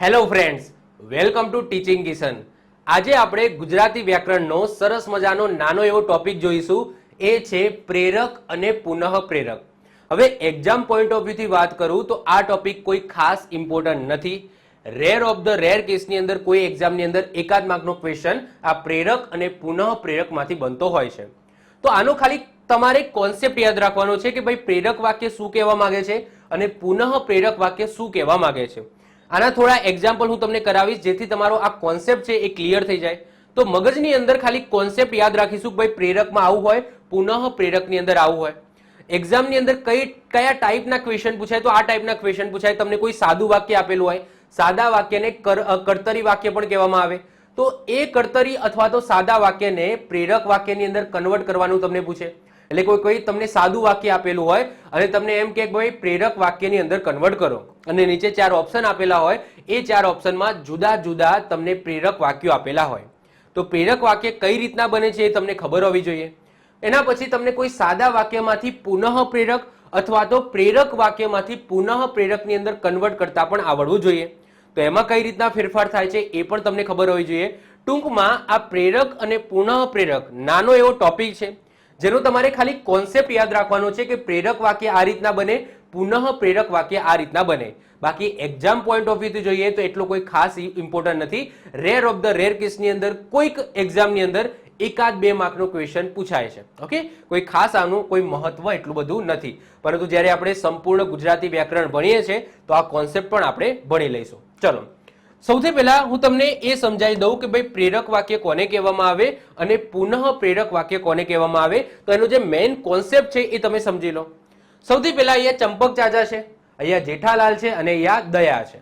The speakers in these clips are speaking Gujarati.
Hello friends welcome to teaching Kishan આજે આપણે ગુજરાતી વ્યાકરણનો સરસ મજાનો નાનો એવો ટોપિક જોઈશું. એ છે પ્રેરક અને પુનઃ પ્રેરક. હવે એક્ઝામ પોઈન્ટ ઓફ વ્યૂથી વાત કરું તો આ ટોપિક કોઈ ખાસ ઇમ્પોર્ટન્ટ નથી. રેર ઓફ ધ રેર કેસની અંદર કોઈ એક્ઝામની અંદર એકાદ માર્કનો ક્વેશ્ચન આ પ્રેરક અને પુનઃ પ્રેરકમાંથી બનતો હોય છે. તો આનો ખાલી તમારે કોન્સેપ્ટ યાદ રાખવાનો છે કે ભાઈ પ્રેરક વાક્ય શું કહેવા માંગે છે અને પુનઃ પ્રેરક વાક્ય શું કહેવા માંગે છે. આના થોડા એક્ઝામ્પલ હું તમને કરાવીશ, જેથી તમારો આ કોન્સેપ્ટ છે એ ક્લિયર થઈ જાય. તો મગજની અંદર ખાલી કોન્સેપ્ટ યાદ રાખીશું કે ભાઈ પ્રેરકમાં આવું હોય, પુનઃ પ્રેરકની અંદર આવું હોય. એક્ઝામની અંદર કઈ, કયા ટાઈપના ક્વેશ્ચન પૂછાય? તો આ ટાઈપના ક્વેશ્ચન પૂછાય. તમને કોઈ સાદું વાક્ય આપેલું હોય. સાદા વાક્યને કર- કર્તરી વાક્ય પણ કહેવામાં આવે. તો એ કર્તરી અથવા તો સાદા વાક્યને પ્રેરક વાક્યની અંદર કન્વર્ટ કરવાનું તમને પૂછે. એટલે કોઈ કોઈ તમને સાદું વાક્ય આપેલું હોય અને તમને એમ કે ભાઈ, પ્રેરક વાક્યની અંદર કન્વર્ટ કરો. અને નીચે ચાર ઓપ્શન આપેલા હોય. એ ચાર ઓપ્શનમાં જુદા જુદા તમને પ્રેરક વાક્યો આપેલા હોય. તો પ્રેરક વાક્ય કઈ રીતના બને છે એ તમને ખબર હોવી જોઈએ. એના પછી તમને કોઈ સાદા વાક્યમાંથી પુનઃ પ્રેરક અથવા તો પ્રેરક વાક્યમાંથી પુનઃ પ્રેરકની અંદર કન્વર્ટ કરતા પણ આવડવું જોઈએ. તો એમાં કઈ રીતના ફેરફાર થાય છે એ પણ તમને ખબર હોવી જોઈએ. ટૂંકમાં આ પ્રેરક અને પુનઃ પ્રેરક નાનો એવો ટોપિક છે. જેનો તમારે ખાલી કોન્સેપ્ટ યાદ રાખવાનો છે કે પ્રેરક વાક્ય આ રીતના બને, પુનઃ પ્રેરક વાક્ય આ રીતના બને. બાકી એક્ઝામ પોઈન્ટ ઓફ વ્યૂથી જોઈએ તો એટલો કોઈ ખાસ ઇમ્પોર્ટન્ટ નથી. રેર ઓફ ધ રેર કેસની અંદર કોઈક એક્ઝામની અંદર એકાદ બે માર્કનો ક્વેશ્ચન પૂછાય છે. ઓકે કોઈ ખાસ આનું કોઈ મહત્વ એટલું બધું નથી. પરંતુ જ્યારે આપણે સંપૂર્ણ ગુજરાતી વ્યાકરણ ભણીએ છીએ, તો આ કોન્સેપ્ટ પણ આપણે ભણી લઈશું. ચલો. સૌથી પહેલા હું તમને એ સમજાવી દઉં કે ભાઈ પ્રેરક વાક્ય કોને કહેવામાં આવે અને પુનઃ પ્રેરક વાક્ય કોને કહેવામાં આવે? તો એનો જે મેઇન કોન્સેપ્ટ છે એ તમે સમજી લો. સૌથી પહેલા અહીંયા ચંપક ચાચા છે, અહીંયા જેઠાલાલ છે અને અહીંયા દયા છે.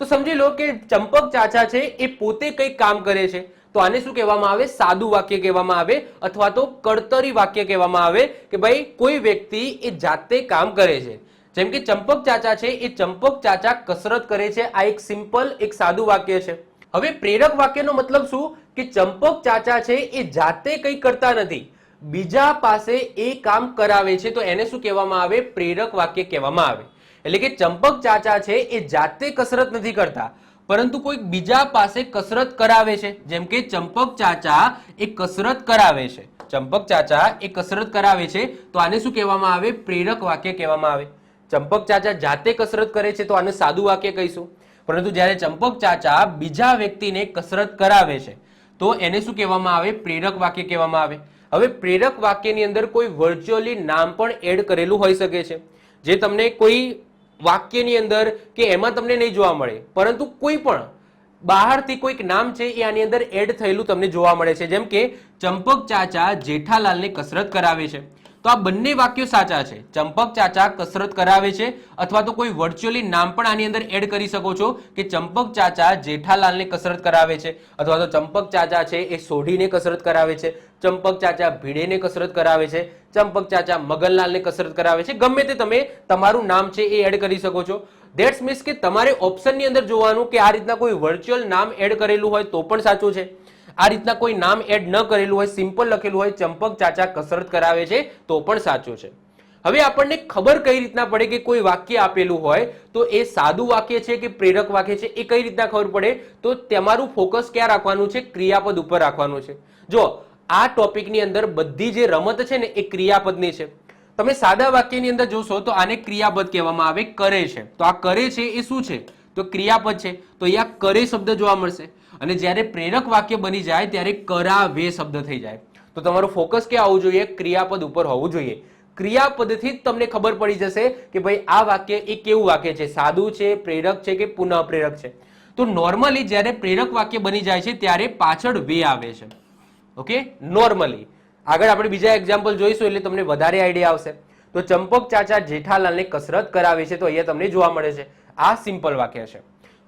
તો સમજી લો કે ચંપક ચાચા છે એ પોતે કંઈક કામ કરે છે. તો આને શું કહેવામાં આવે? સાદું વાક્ય કહેવામાં આવે અથવા તો કડતરી વાક્ય કહેવામાં આવે કે ભાઈ કોઈ વ્યક્તિ એ જાતે કામ કરે છે. જેમ કે ચંપક ચાચા છે, એ ચંપક ચાચા કસરત કરે છે. આ એક સિમ્પલ, એક સાદું વાક્ય છે. હવે પ્રેરક વાક્યનો મતલબ શું? કે ચંપક ચાચા છે, એ જાતે કંઈ કરતા નથી. બીજા પાસે એ કામ કરાવે છે, તો એને શું કહેવામાં આવે? પ્રેરક વાક્ય કહેવામાં આવે. એટલે કે ચંપક ચાચા છે, એ જાતે કસરત નથી કરતા. પરંતુ કોઈક બીજા પાસે કસરત કરાવે છે. જેમ કે ચંપક ચાચા એ કસરત કરાવે છે. ચંપક ચાચા એ કસરત કરાવે છે, તો આને શું કહેવામાં આવે? પ્રેરક વાક્ય કહેવામાં આવે. ચંપક ચાચા જાતે કસરત કરે છે તો આને સાદું વાક્ય કહીશું. પરંતુ જ્યારે ચંપક ચાચા બીજા વ્યક્તિને કસરત કરાવે છે, તો એને શું કહેવામાં આવે? પ્રેરક વાક્ય કહેવામાં આવે. હવે પ્રેરક વાક્યની અંદર કોઈ વર્ચ્યુઅલી નામ પણ એડ કરેલું હોઈ શકે છે. જે તમને કોઈ વાક્યની અંદર કે એમાં તમને નહીં જોવા મળે, પરંતુ કોઈ પણ બહારથી કોઈક નામ છે એ આની અંદર એડ થયેલું તમને જોવા મળે છે. જેમ કે ચંપક ચાચા જેઠાલાલને કસરત કરાવે છે. તો આ બંને વાક્યો સાચા છે. ચંપક ચાચા કસરત કરાવે છે અથવા તો કોઈ વર્ચ્યુઅલી નામ પણ આની અંદર એડ કરી શકો છો કે ચંપક ચાચા જેઠાલાલને કસરત કરાવે છે અથવા તો ચંપક ચાચા છે એ સોઢીને કસરત કરાવે છે. ચંપક ચાચા ભીડેને કસરત કરાવે છે. ચંપક ચાચા મગનલાલને કસરત કરાવે છે. ગમે તે તમે તમારું નામ છે એ એડ કરી શકો છો. ધેટ્સ મીન્સ કે તમારે ઓપ્શનની અંદર જોવાનું કે આ રીતના કોઈ વર્ચ્યુઅલ નામ એડ કરેલું હોય તો પણ સાચું છે. આ રીતના કોઈ નામ એડ ન કરેલું હોય સિમ્પલ લખેલું હોય, ચંપક ચાચા કસરત કરાવે છે, તો પણ સાચું છે. હવે આપણને ખબર કઈ રીતના પડે કે કોઈ વાક્ય આપેલું હોય, તો એ સાદું વાક્ય છે કે પ્રેરક વાક્ય છે, એ કઈ રીતના ખબર પડે? તો તમારું ફોકસ ક્યાં રાખવાનું છે? ક્રિયાપદ ઉપર રાખવાનું છે. જો, આ ટોપિકની અંદર બધી જે રમત છે ને, એ ક્રિયાપદની છે. તમે સાદા વાક્યની અંદર જોશો, તો આને ક્રિયાપદ કહેવામાં આવે, કરે છે. તો આ કરે છે એ શું છે? તો ક્રિયાપદ છે. તો અહીંયા કરે શબ્દ જોવા મળશે. અને જ્યારે પ્રેરક વાક્ય બની જાય, ત્યારે કરાવે શબ્દ થઈ જાય. તો તમારું ફોકસ ક્યાં આવવું જોઈએ? ક્રિયાપદ ઉપર હોવું જોઈએ. ક્રિયાપદથી જ તમને ખબર પડી જશે કે ભાઈ, આ વાક્ય એ કેવું વાક્ય છે? સાદું છે, પ્રેરક છે કે પુનઃ પ્રેરક છે? તો નોર્મલી જ્યારે પ્રેરક વાક્ય બની જાય છે, ત્યારે પાછળ વે આવે છે. ઓકે નોર્મલી આગળ આપણે બીજા એક્ઝામ્પલ જોઈશું, એટલે તમને વધારે આઈડિયા આવશે. તો ચંપક ચાચા જેઠાલાલને કસરત કરાવે છે, તો અહીંયા તમને જોવા મળે છે. આ સિમ્પલ વાક્ય છે.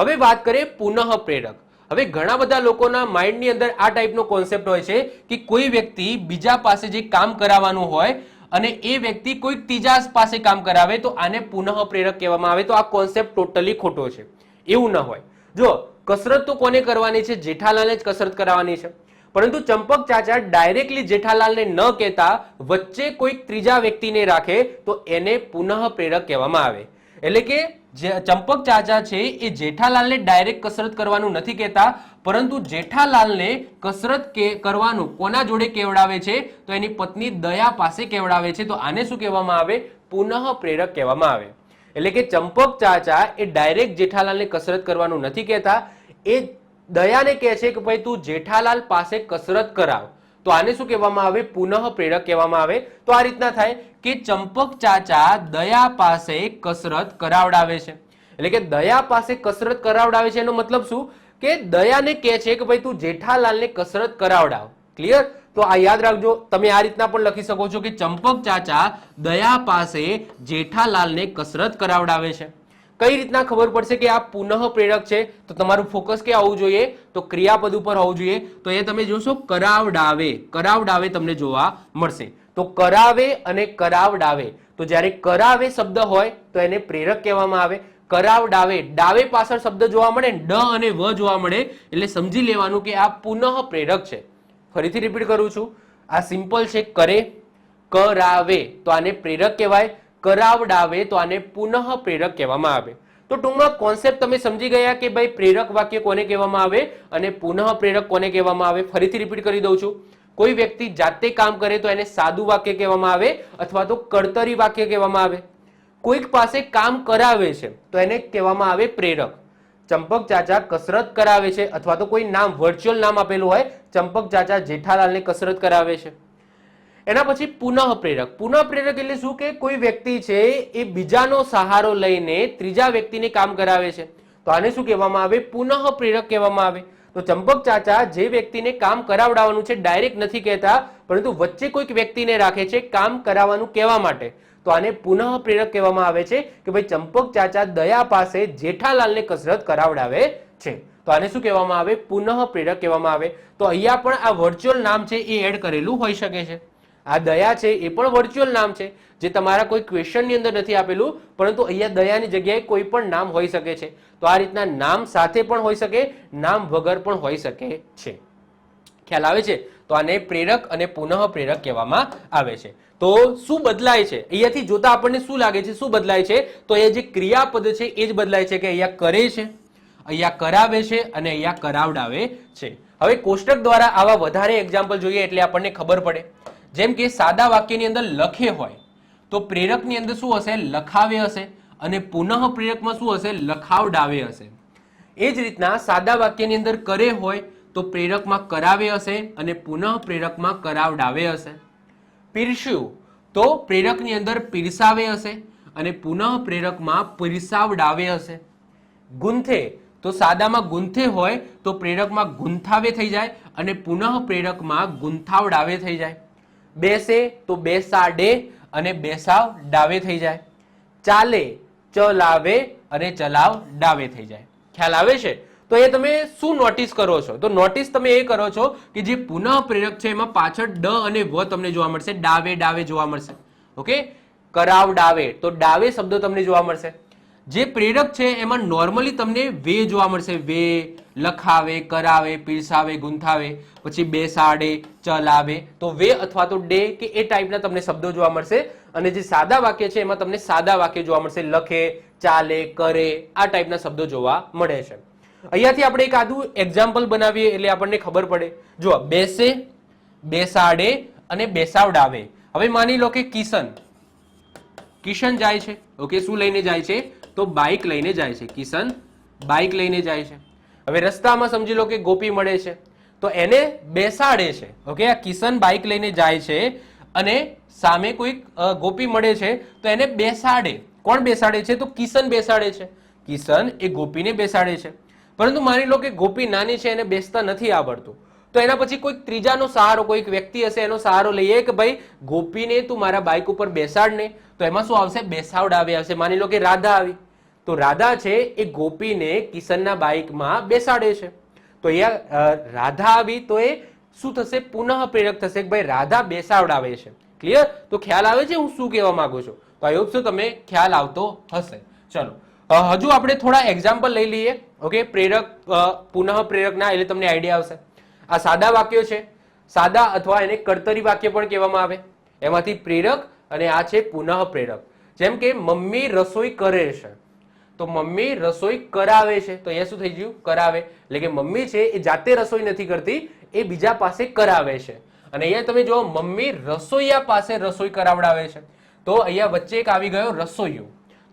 હવે વાત કરીએ પુનઃ પ્રેરક હવે ઘણા બધા લોકોના માઇન્ડની અંદર આ ટાઈપનો કોન્સેપ્ટ હોય છે કે કોઈ વ્યક્તિ બીજા પાસે જે કામ કરાવવાનું હોય અને એ વ્યક્તિ કોઈ ત્રીજા પાસે કામ કરાવે તો આને પુનઃ પ્રેરક કહેવામાં આવે. તો આ કોન્સેપ્ટ ટોટલી ખોટો છે. એવું ન હોય. જો, કસરત તો કોને કરવાની છે? જેઠાલાલને જ કસરત કરાવવાની છે. પરંતુ ચંપક ચાચા ડાયરેક્ટલી જેઠાલાલને ન કહેતા વચ્ચે કોઈક ત્રીજા વ્યક્તિને રાખે તો એને પુનઃ પ્રેરક કહેવામાં આવે. એટલે કે જે ચંપક ચાચા છે, એ જેઠાલાલને ડાયરેક્ટ કસરત કરવાનું નથી કહેતા, પરંતુ જેઠાલાલને કસરત કે, કરવાનું કોના જોડે કેવડાવે છે? તો એની પત્ની દયા પાસે કેવડાવે છે? તો આને શું કહેવામાં આવે? પુનઃ પ્રેરક કહેવામાં આવે. એટલે કે ચંપક ચાચા એ ડાયરેક્ટ જેઠાલાલને કસરત કરવાનું નથી કહેતા. એ દયાને કહે છે કે ભાઈ, તું જેઠાલાલ પાસે કસરત કરાવ. તો આને શું કહેવામાં આવે? પુનઃ પ્રેરક કહેવામાં આવે. તો આ રીતના થાય કે ચંપક ચાચા દયા પાસે કસરત કરાવડાવે છે. એટલે કે દયા પાસે કસરત કરાવડાવે છે એનો મતલબ શું? કે દયાને કહે છે કે ભાઈ તું જેઠાલાલને કસરત કરાવડાવ. ક્લિયર તો આ યાદ રાખજો. તમે આ રીતના પણ લખી શકો છો કે ચંપક ચાચા દયા પાસે જેઠાલાલને કસરત કરાવડાવે છે. કઈ રીતના ખબર પડશે કે આ પુનઃ પ્રેરક છે? તો તમારું ફોકસ ક્યાં આવવું જોઈએ? તો ક્રિયાપદ ઉપર હોવું જોઈએ? તો એ તમે જોશો, કરાવડાવે. કરાવડાવે તમને જોવા મળશે. તો કરાવે અને કરાવડાવે. તો જ્યારે કરાવે શબ્દ હોય, તો એને પ્રેરક કહેવામાં આવે. કરાવડાવે. ડાવે પાછળ શબ્દ જોવા મળે, ડ અને વ જોવા મળે. એટલે સમજી લેવાનું કે આ પુનઃ પ્રેરક છે. ફરીથી રિપીટ કરું છું. આ સિમ્પલ છે, કરે. કરાવે. તો આને પ્રેરક કહેવાય. કરાવડાવે તો આને પુનઃ પ્રેરક કહેવામાં આવે. તો ટૂંકમાં કોન્સેપ્ટ તમે સમજી ગયા કે ભાઈ પ્રેરક વાક્ય કોને કહેવામાં આવે અને પુનઃ પ્રેરક કોને કહેવામાં આવે? ફરીથી રિપીટ કરી દઉં છું. કોઈ વ્યક્તિ જાતે કામ કરે તો એને સાદું વાક્ય કહેવામાં આવે અથવા તો કડતરી વાક્ય કહેવામાં આવે. કોઈક પાસે કામ કરાવે છે તો એને કહેવામાં આવે પ્રેરક. ચંપક ચાચા કસરત કરાવે છે અથવા તો કોઈ નામ વર્ચ્યુઅલ નામ આપેલું હોય, ચંપક ચાચા જેઠાલાલને કસરત કરાવે છે. એના પછી પુનઃ પ્રેરક પુનઃ પ્રેરક એટલે શું કે કોઈ વ્યક્તિ છે એ બીજાનો સહારો લઈને ત્રીજા વ્યક્તિને કામ કરાવે છે. તો આને શું કહેવામાં આવે? પુનઃ પ્રેરક કહેવામાં આવે. તો ચંપક ચાચા જે વ્યક્તિને કામ કરાવડાવવાનું છે ડાયરેક્ટ નથી કહેતા, પરંતુ વચ્ચે કોઈક વ્યક્તિને રાખે છે કામ કરાવવાનું કહેવા માટે. તો આને પુનઃ પ્રેરક કહેવામાં આવે છે કે ભાઈ ચંપક ચાચા દયા પાસે જેઠાલાલને કસરત કરાવડાવે છે. તો આને શું કહેવામાં આવે? પુનઃ પ્રેરક કહેવામાં આવે. તો અહીંયા પણ આ વર્ચ્યુઅલ નામ છે એ એડ કરેલું હોઈ શકે છે. આ દયા છે એ પણ વર્ચ્યુઅલ નામ છે, જે તમારા કોઈ ક્વેશ્ચનની અંદર નથી આપેલું, પરંતુ અહીંયા દયાની જગ્યાએ કોઈ પણ નામ હોઈ શકે છે. તો આ રીતના નામ સાથે પણ હોઈ શકે, નામ વગર પણ હોઈ શકે છે. ખ્યાલ આવે છે? તો આને પ્રેરક અને પુનઃ પ્રેરક કહેવામાં આવે છે. તો શું બદલાય છે? અહીંયાથી જોતા આપણને શું લાગે છે? શું બદલાય છે? તો અહીંયા જે ક્રિયાપદ છે, એ જ બદલાય છે કે અહીંયા કરે છે, અહીંયા કરાવે છે અને અહીંયા કરાવડાવે છે. હવે કોષ્ટક દ્વારા આવા વધારે એક્ઝામ્પલ જોઈએ એટલે આપણને ખબર પડે. જેમ કે સાદા વાક્યની અંદર લખે હોય, તો પ્રેરકની અંદર શું હશે? લખાવે હશે. અને પુનઃ પ્રેરકમાં શું હશે? લખાવડાવે હશે. એ જ રીતના સાદા વાક્યની અંદર કરે હોય, તો પ્રેરકમાં કરાવે હશે અને પુનઃ પ્રેરકમાં કરાવડાવે હશે. પીરસ્યું, તો પ્રેરકની અંદર પીરસાવે હશે અને પુનઃ પ્રેરકમાં પીરસાવડાવે હશે. ગુંથે, તો સાદામાં ગુંથે હોય, તો પ્રેરકમાં ગુંથાવે થઈ જાય અને પુનઃ પ્રેરકમાં ગુંથાવડાવે થઈ જાય. બેસે તો બેસાડે અને બેસાવ ડાવે થઈ જાય. ચાલે, ચલાવે અને ચલાવ ડાવે થઈ જાય. ખ્યાલ આવે છે? તો એ તમે શું નોટિસ કરો છો? તો નોટિસ તમે એ કરો છો કે જે પુનઃ પ્રેરક છે એમાં પાછળ ડ અને વ તમને જોવા મળશે. ડાવે ડાવે જોવા મળશે. ઓકે? કરાવ, ડાવે. તો ડાવે શબ્દો તમને જોવા મળશે. જે પ્રેરક છે એમાં નોર્મલી તમને વે જોવા મળશે. વે લખાવે, કરાવે, પીરસાવે, ગુંથાવે, પછી બેસાડે, ચલાવે. તો વે અથવા તો ડે કે એ ટાઈપના તમને શબ્દો જોવા મળશે. અને જે સાદા વાક્ય છે એમાં તમને સાદા વાક્ય જોવા મળશે. લખે, ચાલે, કરે, આ ટાઈપના શબ્દો જોવા મળે છે. અહીંયાથી આપણે એક આદું એક્ઝામ્પલ બનાવીએ એટલે આપણને ખબર પડે. જો બેસે, બેસાડે અને બેસાવડાવે. હવે માની લો કે કિશન. કિશન જાય છે. ઓકે, શું લઈને જાય છે? તો બાઇક લઈને જાય છે. કિશન બાઇક લઈને જાય છે. હવે રસ્તામાં સમજી લો કે ગોપી મળે છે. તો એને બેસાડે છે. ઓકે, આ કિશન બાઇક લઈને જાય છે અને સામે કોઈક ગોપી મળે છે, તો એને બેસાડે. કોણ બેસાડે છે? તો કિશન બેસાડે છે. કિશન એ ગોપીને બેસાડે છે. પરંતુ માની લો કે ગોપી નાની છે, એને બેસતા નથી આવડતું. તો એના પછી કોઈક ત્રીજાનો સહારો, કોઈક વ્યક્તિ હશે, એનો સહારો લઈએ કે ભાઈ, ગોપીને તું મારા બાઇક ઉપર બેસાડને તો એમાં શું આવશે? બેસાવડાવે આવશે. માની લો કે રાધા આવી. તો રાધા છે એ ગોપીને કિશનના બાઇકમાં બેસાડે છે. તો અહીંયા રાધા આવી તો એ શું થશે? પુનઃ પ્રેરક થશે કે ભાઈ રાધા બેસાવડાવે છે. ક્લિયર તો ખ્યાલ આવે છે? હું શું કહેવા માંગુ છું? તો આઈ હોપ so તમે ખ્યાલ આવતો હશે. ચલો. હજુ આપણે થોડા એક્ઝામ્પલ લઈ લઈએ. ઓકે પ્રેરક પુનઃ પ્રેરકના, એટલે તમને આઈડિયા આવશે. આ સાદા વાક્યો છે. સાદા અથવા એને કર્તરી વાક્ય પણ કહેવામાં આવે. એમાંથી પ્રેરક અને આ છે પુનઃ પ્રેરક. જેમ કે, મમ્મી રસોઈ કરે છે. તો મમ્મી રસોઈ કરાવે છે. તો અહીંયા શું થઈ ગયું? કરાવે. એટલે કે મમ્મી છે એ જાતે રસોઈ નથી કરતી, એ બીજા પાસે કરાવે છે. અને અહીંયા તમે જો મમ્મી રસોઈયા પાસે રસોઈ કરાવડાવે છે. તો અહીંયા વચ્ચે એક આવી ગયો રસોઈયો.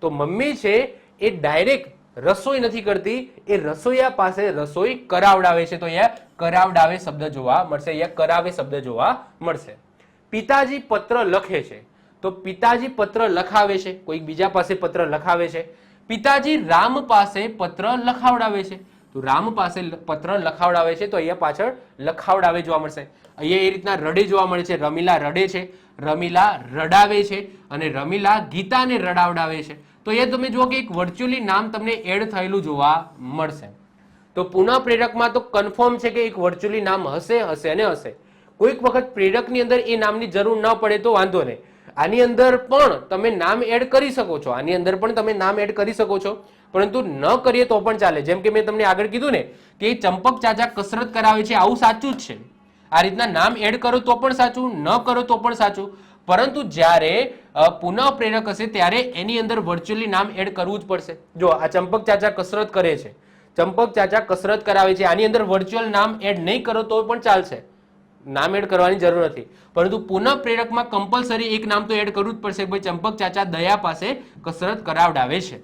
તો મમ્મી છે એ ડાયરેક્ટ રસોઈ નથી કરતી, એ રસોઈયા પાસે રસોઈ કરાવડાવે છે. તો અહીંયા કરાવડાવે શબ્દ જોવા મળશે. અહીંયા કરાવે શબ્દ જોવા મળશે. પિતાજી પત્ર લખે છે. તો પિતાજી પત્ર લખાવે છે. કોઈક બીજા પાસે પત્ર લખાવે છે. પિતાજી રામ પાસે પત્ર લખાવડાવે છે. તો રામ પાસે પત્ર લખાવડાવે છે તો અહીંયા પાછળ લખાવડાવે જોવા મળશે. અહીંયા એ રીતના રડે જોવા મળે છે. રમીલા રડે છે. રમીલા રડાવે છે અને રમીલા ગીતાને રડાવડાવે છે. તો અહીંયા તમે જુઓ કે એક વર્ચ્યુઅલી નામ તમને એડ થયેલું જોવા મળશે. તો પુનઃ પ્રેરકમાં તો કન્ફર્મ છે કે એક વર્ચ્યુઅલી નામ હશે હશે અને હશે. કોઈક વખત પ્રેરકની અંદર એ નામની જરૂર ન પડે તો વાંધો નહીં. આની અંદર પણ તમે નામ એડ કરી શકો છો. આની અંદર પણ તમે નામ એડ કરી શકો છો. પરંતુ ન કરીએ તો પણ ચાલે. જેમ કે મેં તમને આગળ કીધું ને, કે ચંપક ચાચા કસરત કરાવે છે, આવું સાચું જ છે. આ રીતના નામ એડ કરો તો પણ સાચું, ન કરો તો પણ સાચું. પરંતુ જ્યારે પુનઃ પ્રેરક હશે, ત્યારે એની અંદર વર્ચ્યુઅલી નામ એડ કરવું જ પડશે. જો, આ ચંપક ચાચા કસરત કરે છે. ચંપક ચાચા કસરત કરાવે છે. આની અંદર વર્ચ્યુઅલ નામ એડ નહીં કરો તો પણ ચાલશે. નામ એડ કરવાની જરૂર નથી. પરંતુ પુનઃ પ્રેરકમાં કમ્પલસરી એક નામ તો એડ કરવું જ પડશે. ભાઈ ચંપક ચાચા દયા પાસે કસરત કરાવડાવે છે.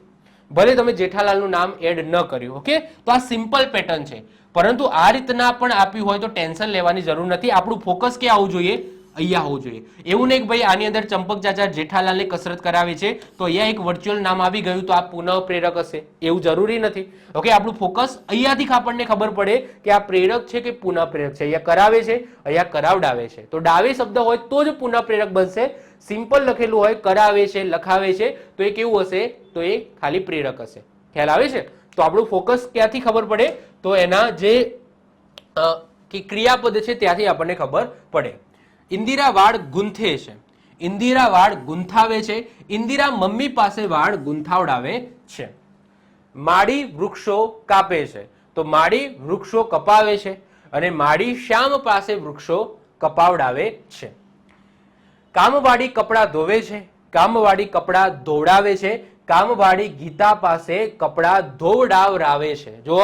ભલે તમે જેઠાલાલનું નામ એડ ન કર્યું ઓકે તો આ સિમ્પલ પેટર્ન છે. પરંતુ આ રીતના પણ આપ્યું હોય તો ટેન્શન લેવાની જરૂર નથી. આપણું ફોકસ ક્યાં આવવું જોઈએ? અહીંયા હોવું જોઈએ. એવું નહીં ભાઈ આની અંદર ચંપક ચાચા જેઠાલાલને કસરત કરાવે છે, તો અહીંયા એક વર્ચ્યુઅલ નામ આવી ગયું, તો આ પુનઃ પ્રેરક હશે. એવું જરૂરી નથી. ઓકે આપણું ફોકસ અહીંયાથી આપણને ખબર પડે કે આ પ્રેરક છે કે પુનઃ પ્રેરક છે. અહીંયા કરાવે છે, અહીંયા કરાવડાવે છે. તો ડાવે શબ્દ હોય તો જ પુનઃ પ્રેરક બનશે. સિમ્પલ લખેલું હોય, કરાવે છે, લખાવે છે, તો એ કેવું હશે? તો એ ખાલી પ્રેરક હશે. ખ્યાલ આવે છે? તો આપણું ફોકસ ક્યાંથી ખબર પડે? તો એના જે ક્રિયાપદ છે ત્યાંથી આપણને ખબર પડે. ઇન્દિરા વાળ ગૂંથે છે. ઇન્દિરા વાળ ગૂંથાવે છે. ઇન્દિરા મમ્મી પાસે વાળ ગૂંથાવડાવે છે. માડી વૃક્ષો કાપે છે. તો માડી વૃક્ષો કપાવે છે અને માડી શ્યામ પાસે વૃક્ષો કપાવડાવે છે. કામવાડી કપડાં ધોવે છે. કામવાડી કપડાં ધોવડાવે છે. કામવાડી ગીતા પાસે કપડાં ધોવડાવરાવે છે. જો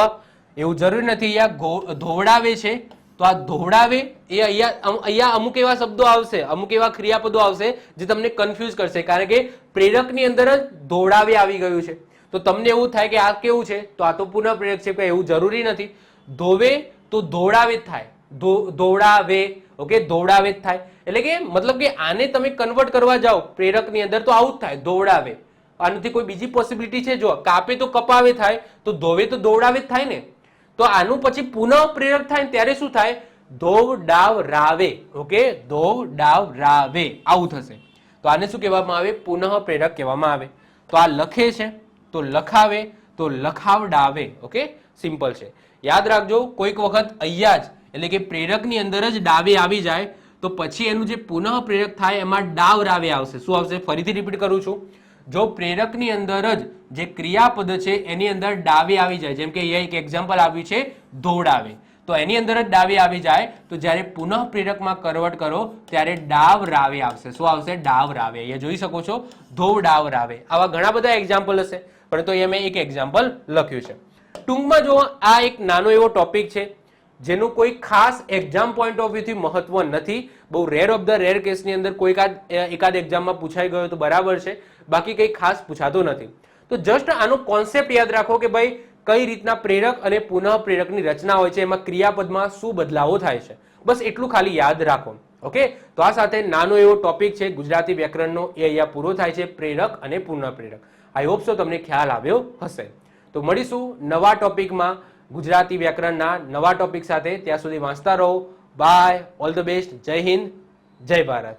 એવું જરૂરી નથી ગો- ધોવડાવે છે. તો આ ધોવડાવે એ અહીંયા અહીંયા અમુક એવા શબ્દો આવશે, અમુક એવા ક્રિયાપદો આવશે જે તમને કન્ફ્યુઝ કરશે. કારણ કે પ્રેરકની અંદર જ ધોવડાવે આવી ગયું છે. તો તમને એવું થાય કે આ કેવું છે? તો આ તો પુનઃ પ્રેરક છે કે એવું જરૂરી નથી. ધોવે તો ધોવડાવે જ થાય. ધોવડાવે ઓકે ધોવડાવે જ થાય. એટલે કે મતલબ કે આને તમે કન્વર્ટ કરવા જાઓ પ્રેરકની અંદર તો આવું જ થાય, ધોવડાવે. આનાથી કોઈ બીજી પોસિબિલિટી છે? જો કાપે તો કપાવે થાય, તો ધોવે તો ધોવડાવે જ થાય ને? તો આનું પછી પુનઃ પ્રેરક થાય ત્યારે શું થાય? ધોવ ડાવ રાવે. ઓકે? ધોવ ડાવ રાવે. આવું થશે. તો આને શું કહેવામાં આવે? પુનઃ પ્રેરક કહેવામાં આવે. તો આ લખે છે, તો લખાવે, તો લખાવડાવે ઓકે? સિમ્પલ છે. યાદ રાખજો, કોઈક વખત અહીંયા જ, એટલે કે પ્રેરકની અંદર જ ડાવે આવી જાય, તો પછી એનું જે પુનઃ પ્રેરક થાય, એમાં ડાવ રાવે આવશે. શું આવશે? ફરીથી રિપીટ કરું છું. જો પ્રેરકની અંદર જ જે ક્રિયાપદ છે, એની અંદર ડાવે આવી જાય. જેમ કે અહીંયા એક એક્ઝામ્પલ આવ્યું છે, ધોવડાવે. તો એની અંદર જ ડાવે આવી જાય, તો જ્યારે પુનઃ પ્રેરકમાં કરવટ કરો, ત્યારે ડાવ રાવે આવશે. શું આવશે? ડાવ રાવે. અહીંયા જોઈ શકો છો ધોવ ડાવ રાવે. આવા ઘણા બધા એક્ઝામ્પલ હશે, પરંતુ અહીંયા મેં એક એક્ઝામ્પલ લખ્યું છે. ટૂંકમાં જો આ એક નાનો એવો ટોપિક છે, જેનું કોઈ ખાસ એક્ઝામ પોઈન્ટ ઓફ વ્યૂથી મહત્વ નથી, બહુ રેર ઓફ ધ રેર કેસની અંદર કોઈ એકાદ એકાદ એક્ઝામમાં પૂછાઈ ગયો તો બરાબર છે બાકી કંઈ ખાસ પૂછાતો નથી. તો જસ્ટ આનો કોન્સેપ્ટ યાદ રાખો કે ભાઈ, કઈ રીતના પ્રેરક અને પુનઃ પ્રેરકની રચના હોય છે, એમાં ક્રિયાપદમાં શું બદલાવો થાય છે. બસ એટલું ખાલી યાદ રાખો. ઓકે? તો આ સાથે નાનો એવો ટોપિક છે, ગુજરાતી વ્યાકરણનો. એ અહીંયા પૂરો થાય છે, પ્રેરક અને પુનઃ પ્રેરક આઈ હોપ સો તમને ખ્યાલ આવ્યો હશે. તો મળીશું નવા ટોપિકમાં ગુજરાતી વ્યાકરણના નવા ટોપિક સાથે. ત્યાં સુધી વાંચતા રહો. બાય ઓલ ધ બેસ્ટ જય હિન્દ. જય ભારત.